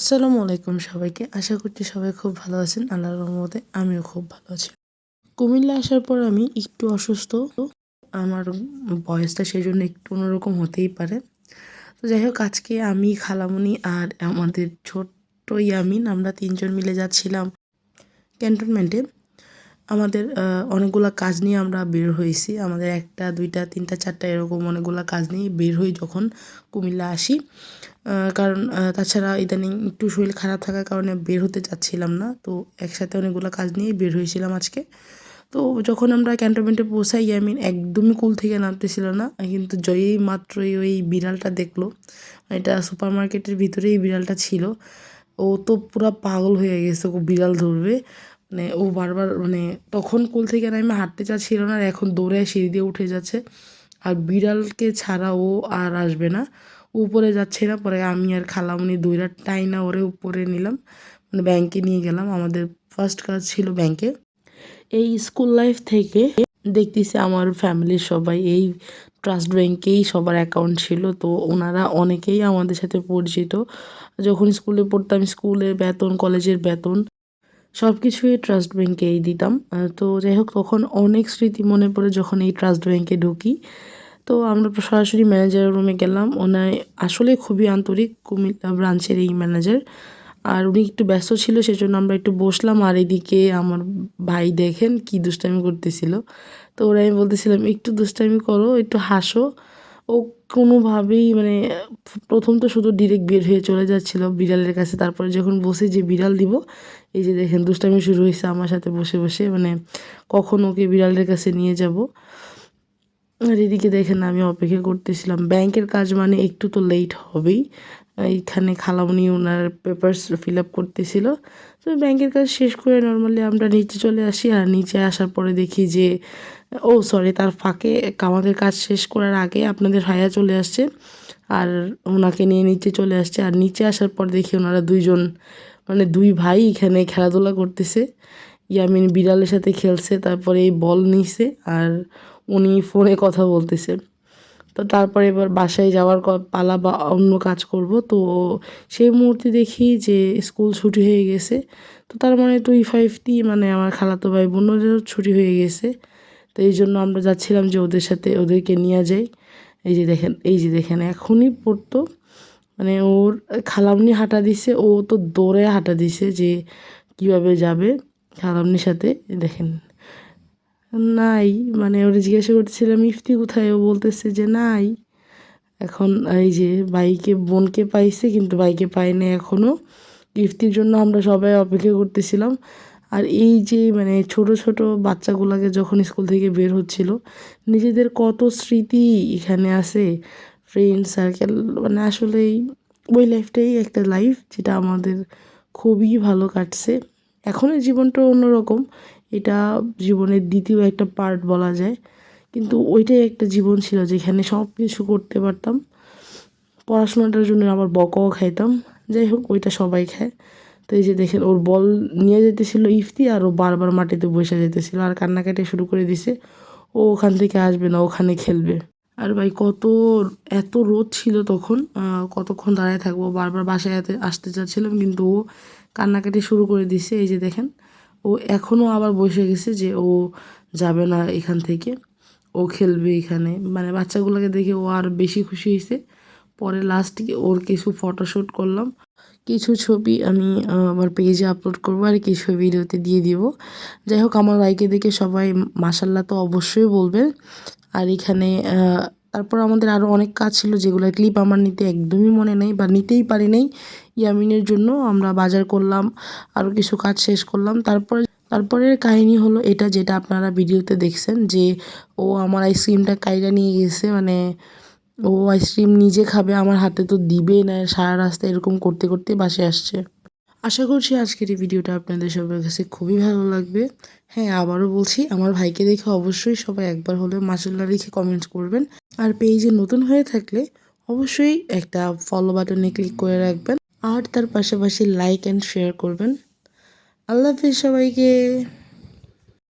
আসসালামু আলাইকুম সবাইকে। আশা করছি সবাই খুব ভালো আছেন। আল্লাহর রহমতে আমিও খুব ভালো আছি। কুমিল্লা আসার পর আমি একটু অসুস্থ। আমার বয়সটা সেই জন্য একটু অন্যরকম হতেই পারে। তো যাই হোক, আজকে আমি খালামণি আর আমাদের ছোট্ট ইয়ামিন আমরা তিনজন মিলে যাচ্ছিলাম ক্যান্টনমেন্টে। আমাদের অনেকগুলো কাজ নিয়ে আমরা বের হয়েছি। আমাদের একটা, দুইটা, তিনটা, চারটা এরকম অনেকগুলো কাজ নিয়ে বের হই যখন কুমিল্লা আসি। কারণ তাছাড়া ইদানিং একটু শরীর খারাপ থাকার কারণে বের হতে চাচ্ছিলাম না। তো একসাথে অনেকগুলো কাজ নিয়েই বের হয়েছিলাম আজকে। তো যখন আমরা ক্যান্টনমেন্টে পৌঁছাই ইয়ামিন একদমই কুল থেকে নামতেছিল না। কিন্তু জয়ই মাত্রই ওই বিড়ালটা দেখল, এটা সুপার মার্কেটের ভিতরেই বিড়ালটা ছিল। ও তো পুরো পাগল হয়ে গেছে, ও বিড়াল ধরবে। মানে ও বারবার মানে তখন কোল থেকে নামে হাঁটতে চাচ্ছিল না, আর এখন দৌড়ে সিঁড়ি দিয়ে উঠে যাচ্ছে। আর বিড়ালকে ছাড়া ও আর আসবে না। উপরে যাচ্ছে না, পরে আমি আর খালামুনি দইরা টাইনা ওরে উপরে নিলাম। মানে ব্যাংকে নিয়ে গেলাম, আমাদের ফার্স্ট কাজ ছিল ব্যাংকে এই স্কুল লাইফ থেকে দেখতেছি আমার ফ্যামিলির সবাই, এই ট্রাস্ট ব্যাংকেই সবার অ্যাকাউন্ট ছিল। তো ওনারা অনেকেই আমাদের সাথে পরিচিত। যখন স্কুলে পড়তাম স্কুলের বেতন কলেজের বেতন সব কিছুই ট্রাস্ট ব্যাংকেই দিতাম তো যাই হোক তখন অনেক স্মৃতি মনে পড়ে যখন এই ট্রাস্ট ব্যাংকে ঢুকি। তো আমরা সরাসরি ম্যানেজার রুমে গেলাম। ওনার আসলে খুবই আন্তরিক, কুমিল্লা ব্রাঞ্চের এই ম্যানেজার আর উনি একটু ব্যস্ত ছিল, সেজন্য আমরা একটু বসলাম। আর এদিকে আমার ভাই দেখেন কি দুষ্টামি করতেছিল। তো ওরা আমি বলতেছিলাম, একটু দুষ্টামি করো, একটু হাসো। ও কোনোভাবেই মানে প্রথম তো শুধু ডিরেক্ট বের হয়ে চলে যাচ্ছিল বিড়ালের কাছে। তারপরে যখন বসে যে বিড়াল দিব, এই যে দেখেন দুষ্টামি শুরু হয়েছে আমার সাথে বসে বসে মানে কখন ওকে বিড়ালের কাছে নিয়ে যাব। আর এদিকে দেখেন আমি অপেক্ষা করতেছিলাম। ব্যাংকের কাজ মানে একটু তো লেট হবেই। এইখানে খালামনি ওনার পেপার্স ফিল আপ করতেছিল। তো ব্যাংকের কাজ শেষ করে নর্মালি আমরা নিচে চলে আসি। আর নিচে আসার পরে দেখি যে ও সরি তার ফাঁকে আমাদের কাজ শেষ করার আগে আপনাদের ভাইয়া চলে আসছে আর ওনাকে নিয়ে নিচে চলে আসছে। আর নিচে আসার পর দেখি ওনারা দুইজন মানে দুই ভাই এখানে খেলাধুলা করতেছে। ইয়ামিন বিড়ালের সাথে খেলছে, তারপরে এই বল নিছে আর উনি ফোনে কথা বলতেছে। তো তারপরে এবার বাসায় যাওয়ার পালা বা অন্য কাজ করব। তো সেই মুহূর্তে দেখি যে স্কুল ছুটি হয়ে গেছে। তো তার মানে তুই ফাইভটি মানে আমার খালাতো ভাই বোনেরও ছুটি হয়ে গেছে। তো এই জন্য আমরা যাচ্ছিলাম যে ওদের সাথে ওদেরকে নিয়ে যাই। এই যে দেখেন, এই যে দেখেন, এখনই পড়তো। মানে ওর খালামনি হাঁটা দিছে, ও তো দৌড়ে হাঁটা দিছে যে কীভাবে যাবে খালামনির সাথে। দেখেন, নাই। মানে ওরা জিজ্ঞাসা করতেছিলাম, ইফতি কোথায়? ও বলতেছে যে নাই। এখন এই যে বাইকে বোনকে পাইছে, কিন্তু বাইকে পাইনি এখনও ইফতির জন্য আমরা সবাই অপেক্ষা করতেছিলাম। আর এই যে মানে ছোট ছোট বাচ্চাগুলোকে যখন স্কুল থেকে বের হচ্ছিল, নিজেদের কত স্মৃতি এখানে আছে? ফ্রেন্ড সার্কেল মানে আসলেই ওই লাইফটাই একটা লাইফ যেটা আমাদের খুবই ভালো কাটছে। এখনের জীবনটা অন্যরকম। এটা জীবনের দ্বিতীয় একটা পার্ট বলা যায়। কিন্তু ওইটাই একটা জীবন ছিল যেখানে সব কিছু করতে পারতাম। পড়াশোনাটার জন্য আবার বকাও খাইতাম। যাই হোক, ওইটা সবাই খায়। তো এই যে দেখেন, ওর বল নিয়ে যেতেছিল ইফতি আর ও বারবার মাটিতে বসে যেতেছিল আর কান্নাকাটি শুরু করে দিছে। ও ওখান থেকে আসবে না, ওখানে খেলবে। আর ভাই কত, এত রোদ ছিল তখন কতক্ষণ দাঁড়ায় থাকব, বারবার বাসায় আসতে চাচ্ছিলাম, কিন্তু ও কান্নাকাটি শুরু করে দিছে। এই যে দেখেন, ও এখনও আবার বসে গেছে যে ও যাবে না এখান থেকে, ও খেলবে এখানে। মানে বাচ্চাগুলোকে দেখে ও আর বেশি খুশি হয়েছে পরে লাস্টে ওর কিছু ফটোশ্যুট করলাম। কিছু ছবি আমি আমার পেজে আপলোড করব আর কিছু ভিডিওতে দিয়ে দিব। যাই হোক, আমার ভাইকে দেখে সবাই মাসাল্লাহ তো অবশ্যই বলবেন আর এখানে তারপর আমাদের আরও অনেক কাজ ছিল যেগুলো ক্লিপ আমার নিতে একদমই মনে নেই বা নিতেই পারি নাই ইয়ামিনের জন্য। আমরা বাজার করলাম আরও কিছু কাজ শেষ করলাম। তারপরে, তারপরের কাহিনী হলো এটা যেটা আপনারা ভিডিওতে দেখছেন যে ও আমার আইসক্রিমটা কাইরা নিয়ে গেছে মানে ও আইসক্রিম নিজে খাবে, আমার হাতে তো দিবে না, সারা রাস্তা এরকম করতে করতে বাসে আসছে। আশা করছি আজকের এই ভিডিওটা আপনাদের সবার কাছে খুবই ভালো লাগবে। হ্যাঁ আবারও বলছি, আমার ভাইকে দেখে অবশ্যই সবাই একবার হলেও মাসাল্লা রেখে কমেন্টস করবেন। আর পেজে নতুন হয়ে থাকলে অবশ্যই একটা ফলো বাটনে ক্লিক করে রাখবেন। আর তার পাশাপাশি লাইক অ্যান্ড শেয়ার করবেন। আল্লাহ হাফিজ সবাইকে।